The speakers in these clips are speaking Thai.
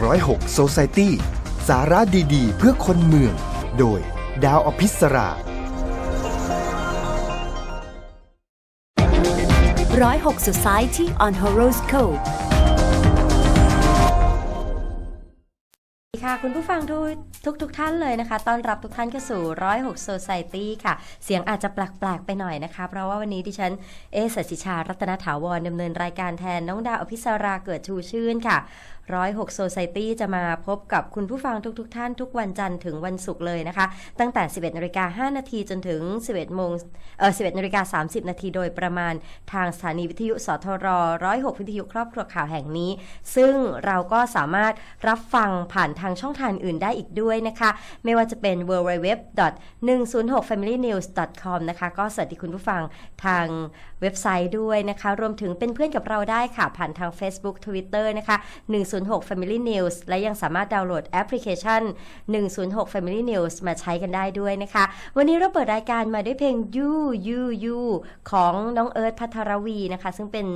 106 Society สาระดีๆ เพื่อคนเมือง โดยดาวอภิสราร้อยหก Society on Horoscope ค่ะคุณผู้ฟังทุกทุกทุกท่านเลยนะคะ ต้อนรับทุกท่านเข้าสู่ 106 Society ค่ะ เสียงอาจจะแปลกๆไปหน่อยนะคะ เพราะว่าวันนี้ดิฉัน เอสัสิชา รัตนถาวรดำเนินรายการแทนน้องดาวอภิสราเกิดชูชื่นค่ะ106 Society จะมาพบกับคุณผู้ฟังทุกๆท่านทุกวันจันทร์ถึงวันศุกร์เลยนะคะ ตั้งแต่ 11นาฬิกา5นาทีจนถึง 11โมงเออ11นาฬิกา30 นาทีโดยประมาณทางสถานีวิทยุสทร 106 วิทยุครอบครัวข่าวแห่งนี้ ซึ่งเราก็สามารถรับฟังผ่านทางช่องทางอื่นได้อีกด้วยนะคะ ไม่ว่าจะเป็น www.106familynews.com นะคะ ก็สวัสดีคุณผู้ฟังทางเว็บไซต์ด้วยนะคะ รวมถึงเป็นเพื่อนกับเราได้ค่ะ ผ่านทาง Facebook Twitter นะคะ106 Family News และยังสามารถดาวน์โหลดแอปพลิเคชัน 106 Family News มาใช้กันได้ด้วยนะคะ วันนี้เราเปิดรายการมาด้วยเพลง You You You ของน้องเอิร์ธพัทรวีนะคะ ซึ่งเป็น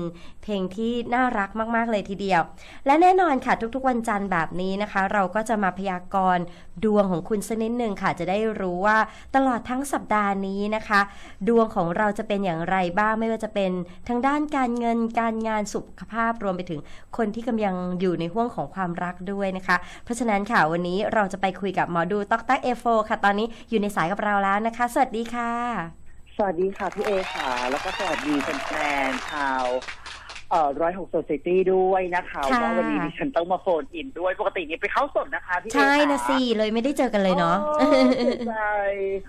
เพลงที่น่ารักมาก ๆ เลยทีเดียว และแน่นอนค่ะทุกๆ วันจันทร์แบบนี้นะคะ เราก็จะมาพยากรณ์ดวงของคุณสักนิดหนึ่งค่ะ จะได้รู้ว่าตลอดทั้งสัปดาห์นี้นะคะ ดวงของเราจะเป็นอย่างไรบ้างไม่ว่าจะเป็นทางด้านการเงินการงานสุขภาพรวมไปถึงคนที่กำลังอยู่ในห่วงของความรักด้วยนะคะ เพราะฉะนั้นค่ะวันนี้เราจะไปคุยกับหมอดูต๊อกตักเอโฟค่ะ ตอนนี้อยู่ในสายกับเราแล้วนะคะ สวัสดีค่ะ สวัสดีค่ะพี่เอค่ะ แล้วก็สวัสดีแฟนๆชาวเอ่อร้อยหกโซซิตี้ด้วยนะคะค่ะ ว่าวันนี้ดิฉันต้องมาโฟนอินด้วยปกตินี่ไปเข้าสดนะคะพี่เอใช่นะค่ สิเลยไม่ได้เจอกันเลยเนาะโอ้เสียใจ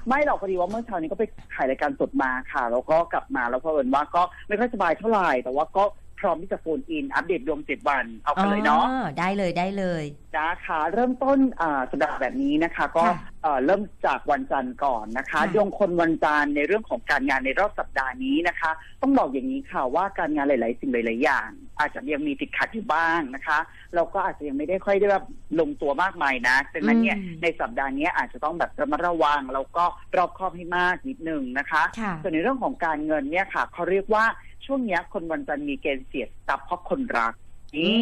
ไม่หรอกพอดีว่าเมื่อเช้านี้ก็ไปถ่ายรายการสดมาค่ะ แล้วก็กลับมาแล้วก็เอิญว่าก็ไม่ค่อยสบายเท่าไหร่ แต่ว่าก็ พร้อมที่จะโฟนอิน อัปเดตดวงเจ็ดวันเอากันเลยเนาะอ๋อได้เลยได้เลยนะคะเริ่มต้นอ่าสัปดาห์แบบนี้นะคะ ก็ค่ะเอ่อเริ่มจากวันจันทร์ก่อนนะคะค่ะดวงคนวันจันทร์ในเรื่องของการงานในรอบสัปดาห์นี้นะคะ ต้องบอกอย่างนี้ค่ะว่าการงานหลาย ๆ สิ่งหลายๆอย่าง อาจจะยังมีติดขัดอยู่บ้างนะคะเราก็อาจจะยังไม่ได้ค่อยได้แบบลงตัวมากมายนะดังนั้นเนี่ยอืมในสัปดาห์นี้อาจจะต้องแบบระมัดระวังแล้วก็รอบคอบให้มากนิดนึงนะคะค่ะส่วนในเรื่องของการเงินเนี่ยค่ะเขาเรียกว่า ช่วงเนี้ยคนวันจันทร์มีเกณฑ์เสียทรัพย์เพราะคนรักอืนี่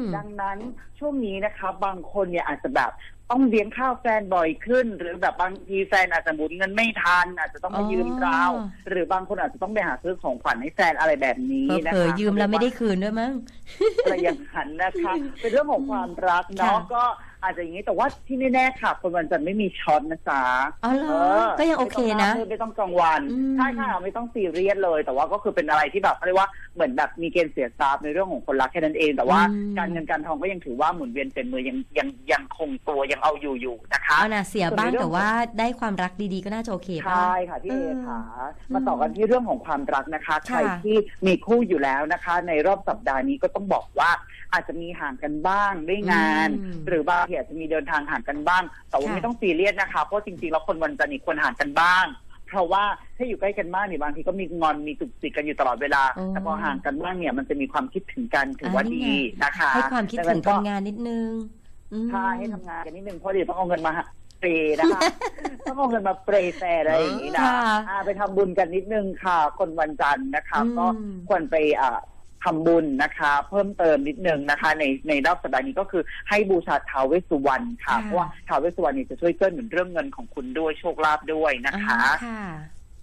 มดังนั้นช่วงนี้นะคะ บางคนเนี่ยอาจจะแบบต้องเลี้ยงข้าวแฟนบ่อยขึ้น หรือแบบบางทีแฟนอาจจะหมุนเงินไม่ทัน อาจจะต้องมายืมเราอ๋อหรือบางคนอาจจะต้องไปหาซื้อของขวัญให้แฟนอะไรแบบนี้นะคะเผลอๆยืมแล้วไม่ได้คืนด้วยมั้งอะไรอย่างนั้นนะคะ เป็นเรื่องของความรักเนาะค่ะก็ อาจจะอย่างนี้แต่ว่าที่แน่ๆค่ะ คนวันจันทร์ไม่มีช็อตนะจ๊ะอ๋อเหรอก็ยังโอเคนะ ไม่ต้องไม่ต้องกลางวันอืมใช่ค่ะไม่ต้องซีเรียสเลย แต่ว่าก็คือเป็นอะไรที่แบบเขาเรียกว่า เหมือนแบบมีเกณฑ์เสียทรัพย์ในเรื่องของคนรักแค่นั้นเอง แต่ว่าอืม การเงินการทองก็ยังถือว่าหมุนเวียนเป็นมือยังยังยังคงตัวยังเอาอยู่อยู่นะคะ เอาน่ะเสียบ้างส่วนในเรื่องแต่ว่าได้ความรักดีๆก็น่าจะโอเคป่ะ ใช่ค่ะพี่เอเออค่ะ มาต่อกันที่เรื่องของความรักนะคะ ใครค่ะที่มีคู่อยู่แล้วนะคะ ในรอบสัปดาห์นี้ก็ต้องบอกว่าอาจจะมีห่างกันบ้างด้วยงาน อืมหรือบางทีอาจจะมีเดินทางห่างกันบ้าง แต่ว่าค่ะ ไม่ต้องซีเรียสนะคะ เพราะจริงๆแล้วคนวันจันทร์นี่ควรห่างกันบ้าง เพราะว่าถ้าอยู่ใกล้กันมากเนี่ยบางทีก็มีงอนมีตุกติกกันอยู่ตลอดเวลา อ๋อ แต่พอห่างกันบ้างเนี่ยมันจะมีความคิดถึงกันถือว่าอ่านี่ดีไงนะคะให้ความคิดดัถึงก็ ทำงานนิดนึงอืม ใช่ให้ทำงานกันนิดนึงเพราะเดี๋ยวต้องเอาเงินมาเปรย์นะคะ ต้องเอาเงินมาเปรย์แฟร์อะไรอย่างนี้นะค่ะอ่าไปทำบุญกันนิดนึงค่ะ คนวันจันทร์นะคะ อืม ก็ควรไปอ่า ทำบุญนะคะ เพิ่มเติมนิดนึงนะคะ ในในรอบสัปดาห์นี้ก็คือให้บูชาท้าวเวสสุวรรณค่ะ ค่ะ เพราะว่าท้าวเวสสุวรรณนี่จะช่วยเกื้อหนุนเรื่องเงินของคุณด้วยโชคลาภด้วยนะคะอ่าค่ะ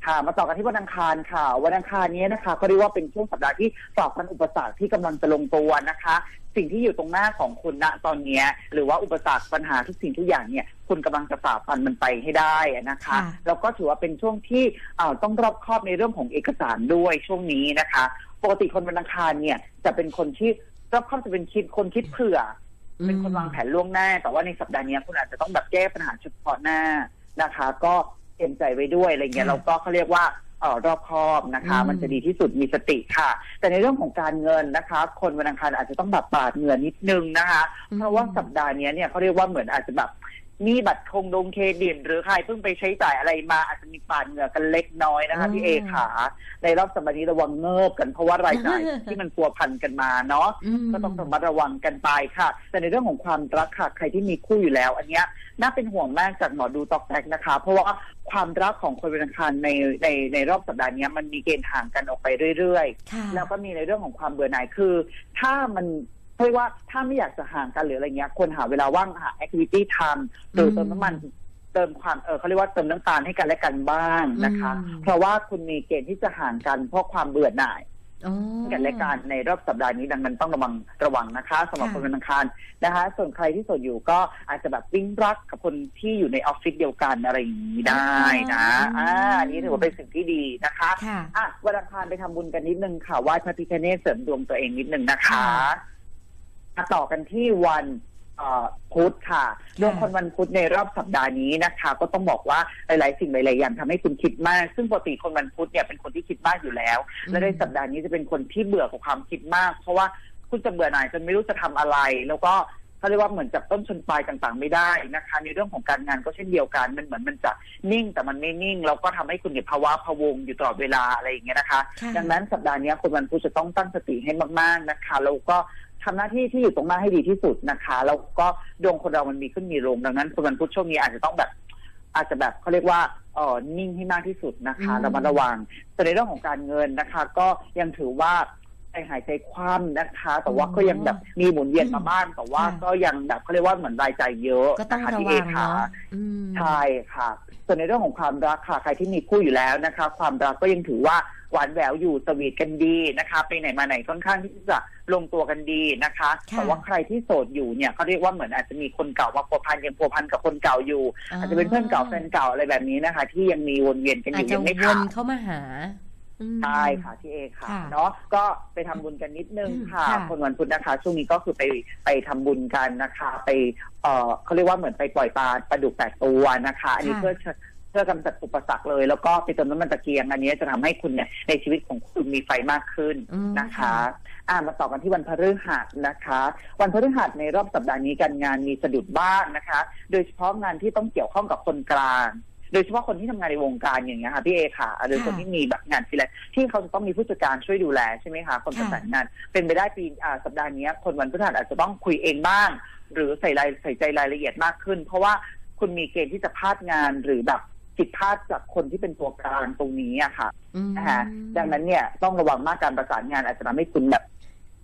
ค่ะมาต่อกันที่วันอังคารค่ะ วันอังคารนี้นะคะก็เรียกว่าเป็นช่วงสัปดาห์ที่สอบพันอุปสรรคที่กำลังจะลงตัวนะคะ สิ่งที่อยู่ตรงหน้าของคุณณตอนเนี้ยหรือว่าอุปสรรคปัญหาทุกสิ่งทุกอย่างเนี่ยคุณกำลังจะฝ่าฟันมันไปให้ได้นะคะ ค่ะ แล้วก็ถือว่าเป็นช่วงที่เอ่อต้องรอบคอบในเรื่องของเอกสารด้วยช่วงนี้นะคะ ปกติคนวันอังคารเนี่ย จะเป็นคนที่รอบคอบจะเป็นคิดคนคิดเผื่อ เป็นคนวางแผนล่วงหน้า แต่ว่าในสัปดาห์นี้คุณอาจจะต้องแบบแก้ปัญหาเฉพาะหน้านะคะ ก็เตรียมใจไว้ด้วยอะไรเงี้ยค่ะเราก็เขาเรียกว่าเออรอบคอบนะคะอืมมันจะดีที่สุดมีสติค่ะ แต่ในเรื่องของการเงินนะคะ คนวันอังคารอาจจะต้องแบบปาดเหงื่อนิดนึงนะคะ เพราะว่าสัปดาห์นี้เนี่ยเขาเรียกว่าเหมือนอาจจะแบบ มีบัตรคงดงเครดิตหรือใครเพิ่งไปใช้จ่ายอะไรมาอาจจะมีปาดเหงื่อกันเล็กน้อยนะคะพี่เอขาในรอบสัปดาห์นี้ระวังเงิบกันเพราะว่ารายจ่ายที่มันพัวพันกันมาเนาะมก็ต้องระมัดระวังกันไปค่ะ แต่ในเรื่องของความรักค่ะใครที่มีคู่อยู่แล้ว อันเนี้ยน่าเป็นห่วงมากจากหมอดูตอกแตกนะคะ เพราะว่าความรักของคนเป็นอังคารในในในรอบสัปดาห์เนี้ยมันมีเกณฑ์ห่างกันออกไปเรื่อยค่ะๆแล้วก็มีในเรื่องของความเบื่อหน่ายคือ ถ้ามัน เรียกว่าถ้าไม่อยากจะห่างกันหรืออะไรเงี้ยควรหาเวลาว่างหาแอคทิวิตี้ทำหรือเติมน้ำมันเติมความเออเขาเรียกว่าเติมน้ำตาลให้กันและกันบ้างนะคะอืมเพราะว่าคุณมีเกณฑ์ที่จะห่างกันเพราะความเบื่อหน่ายอ๋อกันและกันในรอบสัปดาห์นี้ดังนั้นต้องระวังระวังนะคะสำหรับค่ะคนวันอังคารนะคะ ส่วนใครที่โสดอยู่ก็อาจจะแบบวิ่งรักกับคนที่อยู่ในออฟฟิศเดียวกันอะไรอย่างนี้ได้นะอ่าอันนี้ถือว่าเป็นสิ่งที่ดีนะคะค่ะอะวันอังคารไปทำบุญกันนิดนึงค่ะไหว้พระพิฆเนศเสริมดวงตัวเองนิดนึงนะคะค่ะ มาต่อกันที่วันเอ่อพุธค่ะดวงคนวันพุธในรอบสัปดาห์นี้นะคะ ก็ต้องบอกว่าหลายๆ สิ่งหลายๆอย่างทำให้คุณคิดมาก ซึ่งปกติคนวันพุธเนี่ยเป็นคนที่คิดมากอยู่แล้ว และในสัปดาห์นี้จะเป็นคนที่เบื่อกับความคิดมาก เพราะว่าคุณจะเบื่อหน่ายจนไม่รู้จะทำอะไร แล้วก็ เขาเรียกว่าเหมือนจับต้นชนปลายต่างๆ ไม่ได้นะคะในเรื่องของการงานก็เช่นเดียวกัน มันเหมือนมันจะนิ่งแต่มันไม่นิ่งแล้วก็ทำให้คุณเนี่ยภาวะพะวงอยู่ตลอดเวลาอะไรอย่างเงี้ยนะคะค่ะดังนั้นสัปดาห์นี้คนวันพุธจะต้องตั้งสติให้มาก ๆนะคะแล้วก็ทำหน้าที่ที่อยู่ตรงหน้าให้ดีที่สุดนะคะแล้วก็ดวงคนเรามันมีขึ้นมีลงดังนั้นคนวันพุธช่วงนี้อาจจะต้องแบบอาจจะแบบเขาเรียกว่าเออนิ่งให้มากที่สุดนะคะอืมระมัดระวังแต่ในเรื่องของการเงินนะคะ ก็ยังถือว่า ใจหายใจคว่ำนะคะ แต่ว่าก็ยังแบบมีหมุนเวียนมาบ้างแต่ว่าก็ยังแบบเขาเรียกว่าเหมือนรายจ่ายเยอะก็ต้องนะคะระที่วัเองค่ะเนาะอืมใช่ค่ะ ส่วนในเรื่องของความรักค่ะใครที่มีคู่อยู่แล้วนะคะ ความรักก็ยังถือว่าหวานแหววอยู่สวีทกันดีนะคะ ไปไหนมาไหนค่อนข้างที่จะลงตัวกันดีนะคะค่ะแต่ว่าใครที่โสดอยู่เนี่ยเขาเรียกว่าเหมือนอาจจะมีคนเก่ามาพัวพันยังพัวพันกับคนเก่าอยู่ อาจจะเป็นเพื่อนเก่าแฟนเก่าอะไรแบบนี้นะคะ ที่ยังมีวนเวียนกันออาจยู่จะยังไม่วขานดเข้ามาหาอืม ใช่ค่ะที่เอค่ะค่ะเนาะก็ไปทำบุญกันนิดนึงอืมค่ะ ค่ะ คนวันพุธนะคะ ช่วงนี้ก็คือไปไปทำบุญกันนะคะ ไปเอ่อเขาเรียกว่าเหมือนไปปล่อยปลาปลาดุกแปดตัวนะคะ อันนี้ค่ะ เพื่อเพื่อกำจัดอุปสรรคเลย แล้วก็ไปเติมน้ำมันตะเกียง อันนี้จะทำให้คุณเนี่ยในชีวิตของคุณมีไฟมากขึ้น อืม นะคะค่ะอ่ามาต่อกันที่วันพฤหัสนะคะ วันพฤหัสในรอบสัปดาห์นี้การงานมีสะดุดบ้างนะคะ โดยเฉพาะงานที่ต้องเกี่ยวข้องกับคนกลาง โดยเฉพาะคนที่ทำงานในวงการอย่างเงี้ยค่ะพี่เอค่ะหรือคนที่มีแบบงานฟรีแลนซ์ที่เขาจะต้องมีผู้จัดการช่วยดูแลใช่ไหมคะคนประสานงาน เป็นไปได้ปีอ่าสัปดาห์นี้คนวันพฤหัสอาจจะต้องคุยเองบ้าง หรือใส่รายใส่ใจรายละเอียดมากขึ้น เพราะว่าคุณมีเกณฑ์ที่จะพลาดงานหรือแบบผิดพลาดจากคนที่เป็นตัวกลางตรงนี้อะค่ะอืมนะคะดังนั้นเนี่ยต้องระวังมากการประสานงานอาจจะทำให้คุณแบบ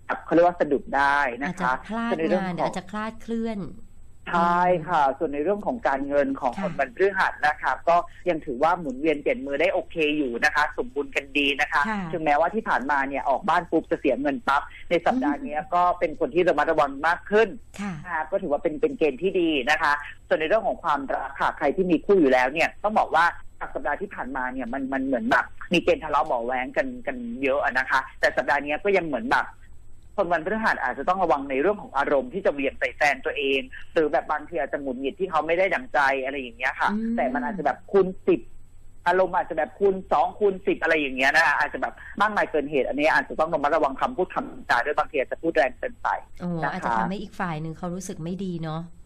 แบบเขาเรียกว่าสะดุดได้อานะจจะคะพลาดส่วนในเรื่องงานของอาจจะคลาดเคลื่อน ใช่ค่ะ ส่วนในเรื่องของการเงินของค่ะคนวันพฤหัสนะคะ ก็ยังถือว่าหมุนเวียนเปลี่ยนมือได้โอเคอยู่นะคะ สมบูรณ์กันดีนะคะค่ะถึงแม้ว่าที่ผ่านมาเนี่ยออกบ้านปุ๊บจะเสียเงินปั๊บในสัปดาห์เนี้ยก็เป็นคนที่ระมัดระวังมากขึ้นค่ะนะคะก็ถือว่าเป็นเป็นเกณฑ์ที่ดีนะคะ ส่วนในเรื่องของความรักค่ะใครที่มีคู่อยู่แล้วเนี่ยต้องบอกว่าจากสัปดาห์ที่ผ่านมาเนี่ยมันมันเหมือนแบบมีเกณฑ์ทะเลาะเบาะแว้งกันกันเยอะอะนะคะ แต่สัปดาห์เนี้ยก็ยังเหมือนแบบ คนวันพฤหัสอาจจะต้องระวังในเรื่องของอารมณ์ที่จะเหวี่ยงใส่แฟนตัวเอง หรือแบบบางทีอาจจะหงุดหงิดที่เขาไม่ได้ดังใจอะไรอย่างเงี้ยค่ะอืมแต่มันอาจจะแบบคูณสิบอารมณ์อาจจะแบบคูณสองคูณสิบอะไรอย่างเงี้ยนะคะอาจจะแบบมากมายเกินเหตุ อันนี้อาจจะต้องระมัดระวังคำพูดคำจาด้วยบางทีอาจจะพูดแรงเกินไปโอ้นะคะอาจจะทำให้อีกฝ่ายหนึ่งเขารู้สึกไม่ดีเนาะอืม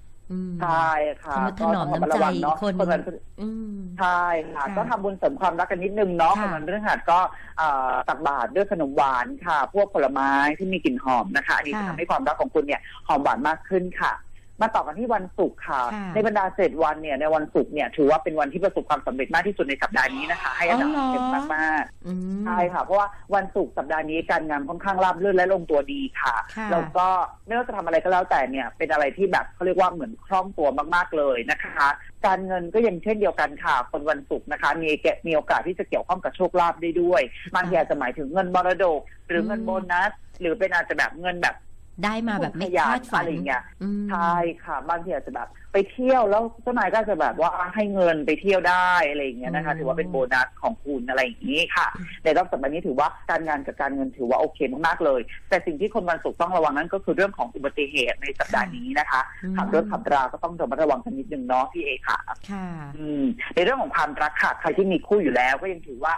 ใช่ค่ะทนุถนอมน้ำใจก็ต้องระวังเนาะคนคนวันอืมใช่ค่ะค่ะก็ทำบุญเสริมความรักกันนิดนึงเนาะค่ะคนวันพฤหัสก็เอ่อตักบาตรด้วยขนมหวานค่ะ พวกผลไม้ที่มีกลิ่นหอมนะคะอันนี้จะทำให้ความรักของคุณเนี่ยหอมหวานมากขึ้นค่ะ มาต่อกันที่วันศุกร์ค่ะค่ะ ในบรรดาเจ็ดวันเนี่ยในวันศุกร์เนี่ยถือว่าเป็นวันที่ประสบความสำเร็จมากที่สุดในสัปดาห์นี้นะคะ ให้อันดับอ๋อเหรอเต็มมากๆอืมใช่ค่ะ เพราะว่าวันศุกร์สัปดาห์นี้การงานค่อนข้างราบรื่นและลงตัวดีค่ะค่ะแล้วก็ไม่ว่าจะทำอะไรก็แล้วแต่เนี่ยเป็นอะไรที่แบบเขาเรียกว่าเหมือนคล่องตัวมากๆเลยนะคะ การเงินก็ยังเช่นเดียวกันค่ะ คนวันศุกร์นะคะ มีเกมีโอกาสที่จะเกี่ยวข้องกับโชคลาภได้ด้วยบางทีอาจจะหมายถึงเงินมรดก หรือเงินอืมโบนัสหรือเป็นอาจจะแบบเงินแบบ ได้มาแบบไม่ขยันคาดฝันอะไรอย่างเงี้ยอืมใช่ค่ะบางทีอาจจะแบบ ไปเที่ยวแล้วเจ้านายก็จะแบบว่าให้เงินไปเที่ยวได้อะไรอย่างเงี้ยนะคะอืมถือว่าเป็นโบนัสของคุณอะไรอย่างนี้ค่ะ ในรอบสัปดาห์นี้ถือว่าการงานกับการเงินถือว่าโอเคมากๆเลย แต่สิ่งที่คนวันศุกร์ต้องระวังนั่นก็คือเรื่องของอุบัติเหตุในสัปดาห์นี้นะคะอืมขับรถขับราก็ต้องระมัดระวังกันนิดนึงเนาะพี่เอค่ะค่ะอืมในเรื่องของความรักค่ะใครที่มีคู่อยู่แล้วก็ยังถือว่า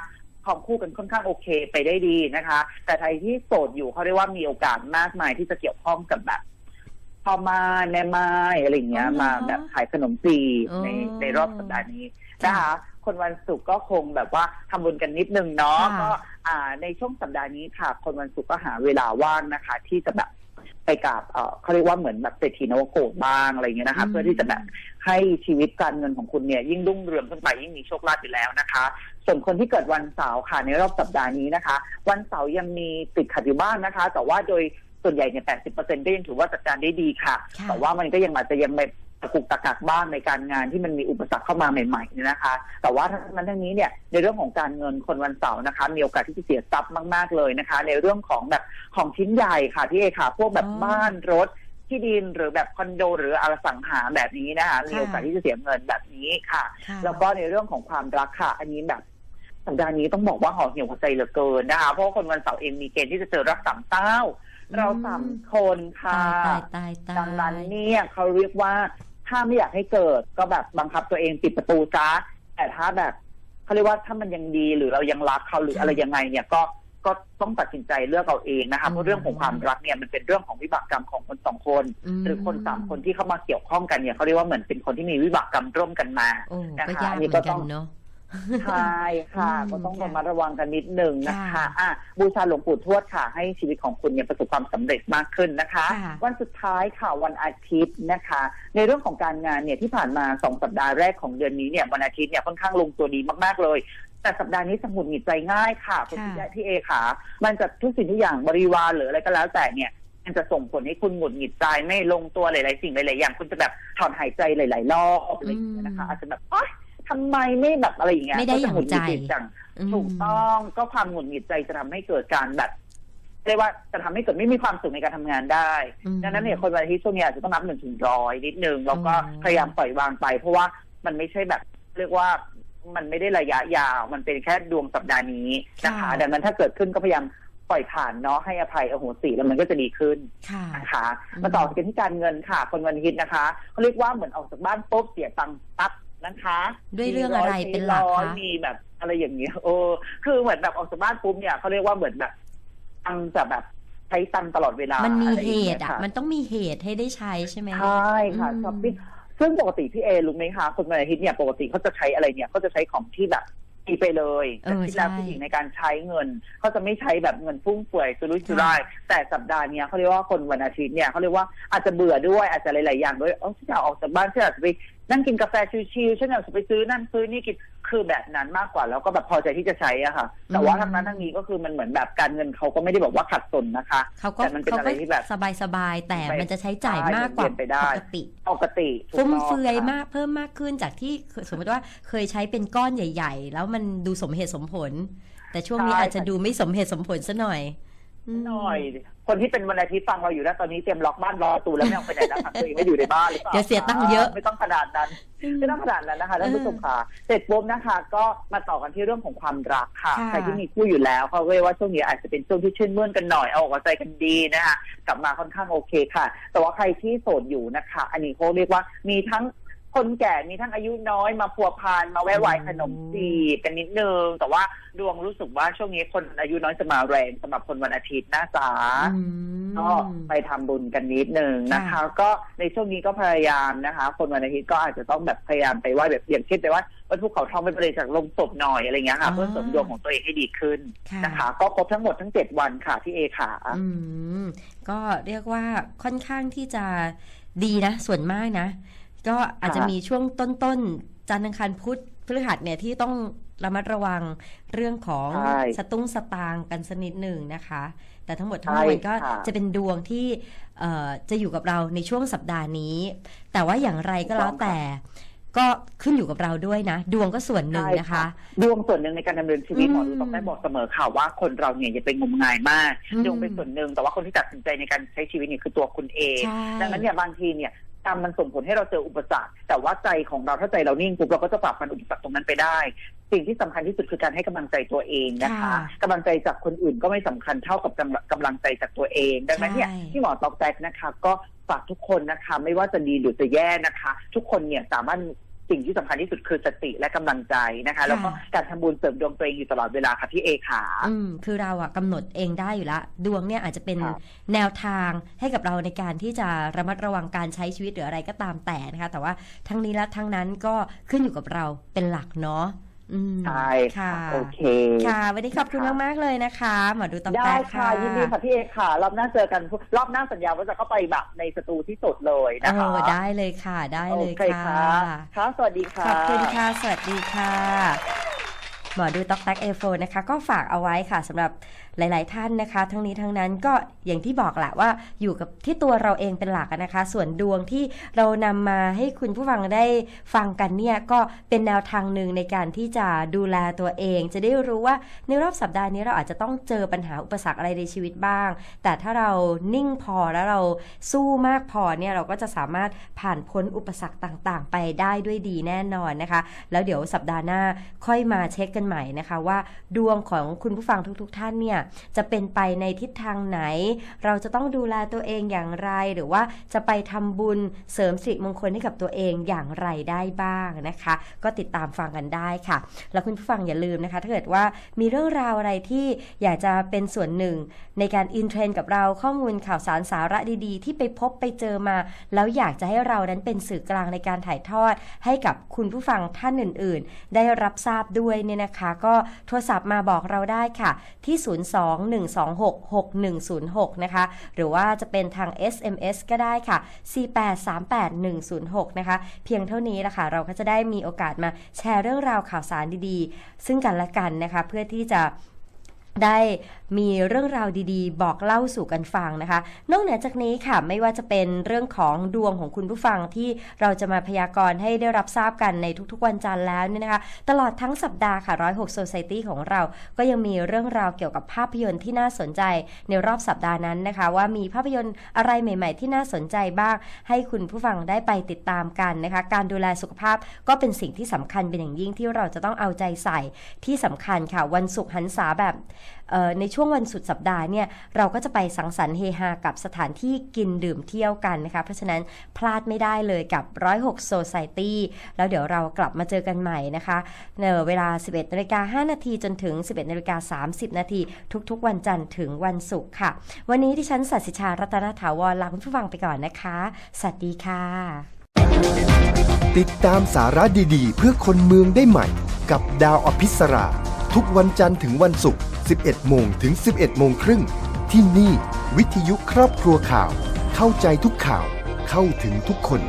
ครองคู่กันค่อนข้างโอเคไปได้ดีนะคะ แต่ใครที่โสดอยู่เขาเรียกว่ามีโอกาสมากมายที่จะเกี่ยวข้องกับแบบพ่อไมาแม่ไม้อะไรอย่างเงี้ยอ๋อเหรอมาแบบขายขนมจีอ๋อในในรอบสัปดาห์นี้นะคะคนวันศุกร์ก็คงแบบว่าทำบุญกันนิดนึงเนาะค่ะก็อ่าในช่วงสัปดาห์นี้ค่ะ คนวันศุกร์ก็หาเวลาว่างนะคะ ที่จะแบบไปกราบเอ่อเขาเรียกว่าเหมือนแบบเศรษฐีนวโกดบ้างอะไรอย่างเงี้ยนะคะอืมเพื่อที่จะแบบให้ชีวิตการเงินของคุณเนี่ยยิ่งรุ่งเรืองขึ้นไปยิ่งมีโชคลาภอยู่แล้วนะคะ ส่วนคนที่เกิดวันเสาร์ค่ะในรอบสัปดาห์นี้นะคะ วันเสาร์ยังมีติดขัดอยู่บ้างนะคะ แต่ว่าโดยส่วนใหญ่เนี่ย 80%ก็ยังถือว่าจัดการได้ดีค่ะค่ะแต่ว่ามันก็ยังอาจจะยังไม่ตะกุกตะกักบ้างในการงานที่มันมีอุปสรรคเข้ามาใหม่ๆเนี่ยนะคะ แต่ว่าทั้งนั้นทั้งนี้เนี่ยในเรื่องของการเงินคนวันเสาร์นะคะ มีโอกาสที่จะเสียทรัพย์มาก ๆเลยนะคะ ในเรื่องของแบบของชิ้นใหญ่ค่ะที่เอค่ะ พวกแบบอ๋อบ้านรถที่ดินหรือแบบคอนโด หรืออสังหาแบบนี้นะคะมีโอกาสที่จะเสียเงินแบบนี้ค่ะค่ะแล้วก็ในเรื่องของความรักค่ะ อันนี้แบบ สัปดาห์นี้ต้องบอกว่าห่อเหี่ยวหัวใจเหลือเกินนะคะเพราะว่าคนวันเสาร์เองมีเกณฑ์ที่จะเจอรักสามเต้า เราสามคนค่ะตายตายตายดังนั้นเนี่ยเขาเรียกว่าถ้าไม่อยากให้เกิดก็แบบบังคับตัวเองปิดประตูจ้าแต่ถ้าแบบเขาเรียกว่าถ้ามันยังดีหรือเรายังรักเขาหรืออะไรยังไงเนี่ยก็ก็ต้องตัดสินใจเลือกเอาเองนะคะเพราะเรื่องของความรักเนี่ยมันเป็นเรื่องของวิบากกรรมของคนสองคนมหรือคนสามคนที่เข้ามาเกี่ยวข้องกันเนี่ยเขาเรียกว่าเหมือนเป็นคนที่มีวิบากกรรมร่วมกันมาโอ้นะคะก็ยากอันเหนี้มือนก็ต้กัอนงเนาะ ใช่ค่ะ อืมก็ต้องค่ะระมัดระวังกันนิดนึงนะคะค่ะอะบูชาหลวงปู่ทวดค่ะ ให้ชีวิตของคุณเนี่ยประสบความสำเร็จมากขึ้นนะคะ ค่ะวันสุดท้ายค่ะวันอาทิตย์นะคะ ในเรื่องของการงานเนี่ยที่ผ่านมาสองสัปดาห์แรกของเดือนนี้เนี่ยวันอาทิตย์เนี่ยค่อนข้างลงตัวดีมากๆเลย แต่สัปดาห์นี้สงุดหงิดใจง่ายค่ะคุณพี่ค่ะพี่เอค่ะ มันจะทุกสิ่งทุกอย่างบริวารหรืออะไรก็แล้วแต่เนี่ย มันจะส่งผลให้คุณหงุดหงิดใจไม่ลงตัวหลาย ๆ สิ่งหลาย ๆ อย่างคุณจะแบบถอนหายใจหลาย ๆ รอบอะไรอย่างเงี้ยนะคะ อาจจะแบบอ๋อ ทำไมไม่แบบอะไรอย่างเงี้ยไม่ได้อย่างก็ะหงุดหงิดใจจังมถูกต้องก็ความหงุดหงิดใจจะทำให้เกิดการแบบเรียกว่าจะทำให้เกิดไม่มีความสุขในการทำงานได้อืมดังนั้นเนี่ยคนวันอาทิตย์ช่วงนี้อาจจะต้องนับหนึ่งถึงร้อยนิดนึงแล้วก็อืมพยายามปล่อยวางไป เพราะว่ามันไม่ใช่แบบ เรียกว่ามันไม่ได้ระยะยาว มันเป็นแค่ดวงสัปดาห์นี้นะคะค่ะดังนั้นถ้าเกิดขึ้นก็พยายามปล่อยผ่านเนาะให้อภัยอโหสิแล้วมันก็จะดีขึ้นค่ะนะคะอืมมาต่อกันที่การเงินค่ะ คนวันอาทิตย์นะคะเขาเรียกว่าเหมือนออกจากบ้านปุ๊บเสียตังค์ปั๊บ นะคะ ด้วยเรื่องอะไรมีเป็นหลักร้อยคะมีแบบอะไรอย่างเงี้ยโอ้คือเหมือนแบบออกจากบ้านปุ๊บเนี่ยเขาเรียกว่าเหมือนแบบตังค์จะแบบใช้ตังค์ตลอดเวลา มันมีอะไรเหอย่างงี้ยตุอะค่ะ มันต้องมีเหตุให้ได้ใช้ใช่ไหมใช่ค่ะอืมช้อปปิ้งซึ่งปกติพี่เอรู้ไหมคะคนวันอาทิตย์เนี่ยปกติเขาจะใช้อะไรเนี่ยเขาจะใช้ของที่แบบดีไปเลยเออแต่ที่แล้วใช่ผู้หญิงในการใช้เงินเขาจะไม่ใช้แบบเงินฟุ่มเฟือยสุรุ่ยสุร่ายแต่สัปดาห์เนี้ยเขาเรียกว่าคนวันอาทิตย์เนี่ยเขาเรียกว่าอาจจะเบื่อด้วยอาจจะหลาย ๆ อย่างด้วยเออฉันอยากออกจากบ้านฉันอยากจะไป นั่งกินกาแฟชิลๆฉันอยากจะไปซื้อนั่นซื้อนี่กินคือแบบนั้นมากกว่าแล้วก็แบบพอใจที่จะใช้อะค่ะ แต่ว่าทั้งนั้นทั้งนี้ก็คือมันเหมือนแบบการเงินเขาก็ไม่ได้บอกว่าขัดสนนะคะเขาก็แต่มันเป็นเขาอะไรก็ที่แบบสบายสบายๆแต่ไปมันจะใช้จ่ายใช่มากกว่าเปลี่ยนไปได้ปกติปกติถูกฟุ่มต้องเฟือยค่ะมากเพิ่มมากขึ้นจากที่สมมติว่าเคยใช้เป็นก้อนใหญ่ ๆ แล้วมันดูสมเหตุสมผล แต่ช่วงนี้ใช่อาจจะดูไม่สมเหตุสมผลซะหน่อยมหน่อย คนที่เป็นวันอาทิตย์ฟังเราอยู่แล้วตอนนี้เตรียมล็อกบ้านรอประตูแล้วไม่ต้องไปไหนแล้วค่ะตัวเองไม่อยู่ในบ้านหรือเปล่าเดี๋ยวเสียตังค์เยอะไม่ต้องขนาดนั้นไม่ต้องขนาดนั้นนะคะท่านผู้ชมค่ะเสร็จปุ๊บนะคะ ก็มาต่อกันที่เรื่องของความรักค่ะค่ะใครที่มีคู่อยู่แล้วเขาเรียกว่าช่วงนี้อาจจะเป็นช่วงที่ชื่นมื่นกันหน่อยเอาอกเอาใจกันดีนะคะกลับมาค่อนข้างโอเคค่ะ แต่ว่าใครที่โสดอยู่นะคะ อันนี้เขาเรียกว่ามีทั้ง คนแก่มีทั้งอายุน้อยมาพัวพันมาแวะวายขนมจีบกันนิดนึง แต่ว่าดวงรู้สึกว่าช่วงนี้คนอายุน้อยจะมาแรงสำหรับคนวันอาทิตย์นะจ๊ะอืมก็ไปทำบุญกันนิดนึงนะคะค่ะก็ในช่วงนี้ก็พยายามนะคะ คนวันอาทิตย์ก็อาจจะต้องแบบพยายามไปไหว้แบบอย่างเช่นไปไหว้วัดภูเขาทองไปบริจาคลงศพหน่อยอะไรเงี้ยค่ะอ่าเพื่อเสริมดวงของตัวเองให้ดีขึ้นค่ะนะคะ ก็ครบทั้งหมดทั้งเจ็ดวันค่ะที่เอขาอืมก็เรียกว่าค่อนข้างที่จะดีนะ ส่วนมากนะ ก็อาจจะมีช่วงต้นๆจันทร์อังคารพุธพฤหัสเนี่ยที่ต้องระมัดระวังเรื่องของใช่สตุ้งสตางค์กันสักนิดหนึ่งนะคะ แต่ทั้งหมดทั้งใช่มวลก็ค่ะจะเป็นดวงที่เอ่อจะอยู่กับเราในช่วงสัปดาห์นี้ แต่ว่าอย่างไรก็แล้วแต่ก็ขึ้นอยู่กับเราด้วยนะ ดวงก็ส่วนหนึ่งนะคะ ดวงส่วนหนึ่งในการดำเนินชีวิตอืมหมอดูต้องได้บอกเสมอค่ะว่าคนเราเนี่ยอย่าไปงมงายมากอืมดวงเป็นส่วนหนึ่งแต่ว่าคนที่ตัดสินใจในการใช้ชีวิตเนี่ยคือตัวคุณเองใช่ดังนั้นเนี่ยบางทีเนี่ย กรรมมันส่งผลให้เราเจออุปสรรค แต่ว่าใจของเราถ้าใจเรานิ่งปุ๊บเราก็จะฝ่าฟันอุปสรรคตรงนั้นไปได้ สิ่งที่สำคัญที่สุดคือการให้กำลังใจตัวเองนะคะค่ะกำลังใจจากคนอื่นก็ไม่สำคัญเท่ากับกำลังกำลังใจจากตัวเอง ดังนั้นเนี่ยใช่ที่หมอตอกแตกนะคะ ก็ฝากทุกคนนะคะ ไม่ว่าจะดีหรือจะแย่นะคะ ทุกคนเนี่ยสามารถ สิ่งที่สำคัญที่สุดคือสติและกำลังใจนะคะ แล้วก็การทำบุญเสริมดวงตัวเองอยู่ตลอดเวลาค่ะพี่เอขาอืมคือเราอะกำหนดเองได้อยู่ละ ดวงเนี่ยอาจจะเป็นครับแนวทางให้กับเราในการที่จะระมัดระวังการใช้ชีวิตหรืออะไรก็ตามแต่นะคะ แต่ว่าทั้งนี้และทั้งนั้นก็ขึ้นอยู่กับเราเป็นหลักเนาะอืม ใช่ค่ะ โอเค ค่ะ วันนี้ขอบคุณนะคะมากๆเลยนะคะหมอดูตำได้แตกค่ะค่ะ ยินดีค่ะพี่เอค่ะ รอบหน้าเจอกัน รอบหน้าสัญญาว่าจะเข้าไปแบบในสตูที่สุดเลยนะคะ เออได้เลยค่ะ ได้เลยโอเคค่ะ ค่ะสวัสดีค่ะ ขอบคุณค่ะ สวัสดีค่ะ หมอดูต๊อกแท็กเอโฟนะคะ ก็ฝากเอาไว้ค่ะสำหรับ หลาย ๆ ท่านนะคะ ทั้งนี้ทั้งนั้นก็อย่างที่บอกแหละว่าอยู่กับที่ตัวเราเองเป็นหลักนะคะ ส่วนดวงที่เรานำมาให้คุณผู้ฟังได้ฟังกันเนี่ยก็เป็นแนวทางหนึ่งในการที่จะดูแลตัวเอง จะได้รู้ว่าในรอบสัปดาห์นี้เราอาจจะต้องเจอปัญหาอุปสรรคอะไรในชีวิตบ้าง แต่ถ้าเรานิ่งพอแล้วเราสู้มากพอเนี่ยเราก็จะสามารถผ่านพ้นอุปสรรคต่าง ๆ ไปได้ด้วยดีแน่นอนนะคะ แล้วเดี๋ยวสัปดาห์หน้าค่อยมาเช็คกันใหม่นะคะว่าดวงของคุณผู้ฟังทุก ๆ ท่านเนี่ยจะเป็นไปในทิศทางไหน เราจะต้องดูแลตัวเองอย่างไร หรือว่าจะไปทำบุญเสริมสิริมงคลให้กับตัวเองอย่างไรได้บ้างนะคะ ก็ติดตามฟังกันได้ค่ะ แล้วคุณผู้ฟังอย่าลืมนะคะ ถ้าเกิดว่ามีเรื่องราวอะไรที่อยากจะเป็นส่วนหนึ่ง ในการอินเทรนกับเราข้อมูลข่าวสารสาระดีๆ ที่ไปพบไปเจอมา แล้วอยากจะให้เรานั้นเป็นสื่อกลางในการถ่ายทอด ให้กับคุณผู้ฟังท่านอื่น ๆ ได้รับทราบด้วยเนี่ยนะคะ ก็โทรศัพท์มาบอกเราได้ค่ะที่021266106 นะคะ หรือว่าจะเป็นทาง SMS ก็ได้ค่ะ 4838106 นะคะ เพียงเท่านี้ละค่ะ เราก็จะได้มีโอกาสมาแชร์เรื่องราวข่าวสารดีๆ ซึ่งกันและกันนะคะ เพื่อที่จะได้ มีเรื่องราวดีๆ บอกเล่าสู่กันฟังนะคะ นอกเหนือจากนี้ค่ะไม่ว่าจะเป็นเรื่องของดวงของคุณผู้ฟังที่เราจะมาพยากรณ์ให้ได้รับทราบกันในทุกๆวันจันทร์แล้วเนี่ยนะคะ ตลอดทั้งสัปดาห์ค่ะ106 Society ของเรา ก็ยังมีเรื่องราวเกี่ยวกับภาพยนตร์ที่น่าสนใจในรอบสัปดาห์นั้นนะคะ ว่ามีภาพยนตร์อะไรใหม่ ๆ ที่น่าสนใจบ้าง ให้คุณผู้ฟังได้ไปติดตามกันนะคะ การดูแลสุขภาพก็เป็นสิ่งที่สำคัญเป็นอย่างยิ่งที่เราจะต้องเอาใจใส่ที่สำคัญค่ะวันศุกร์หันษาแบบ ในช่วงวันสุดสัปดาห์เนี่ยเราก็จะไปสังสรรค์เฮฮากับสถานที่กินดื่มเที่ยวกันนะคะ เพราะฉะนั้นพลาดไม่ได้เลยกับ 106 Society แล้วเดี๋ยวเรากลับมาเจอกันใหม่นะคะในเวลา 11นาฬิกา5นาทีจนถึง 11นาฬิกา30 นาทีทุกๆ วันจันทร์ถึงวันศุกร์ค่ะ วันนี้ที่ฉันสัสิชารัตนถาวรลาคุณผู้ฟังไปก่อนนะคะ สวัสดีค่ะ ติดตามสาระดีๆ เพื่อคนเมืองได้ใหม่ กับดาวอภิสรา ทุกวันจันทร์ถึงวันศุกร์ 11 โมงถึง 11 โมงครึ่ง ที่นี่ วิทยุครอบครัวข่าว เข้าใจทุกข่าว เข้าถึงทุกคน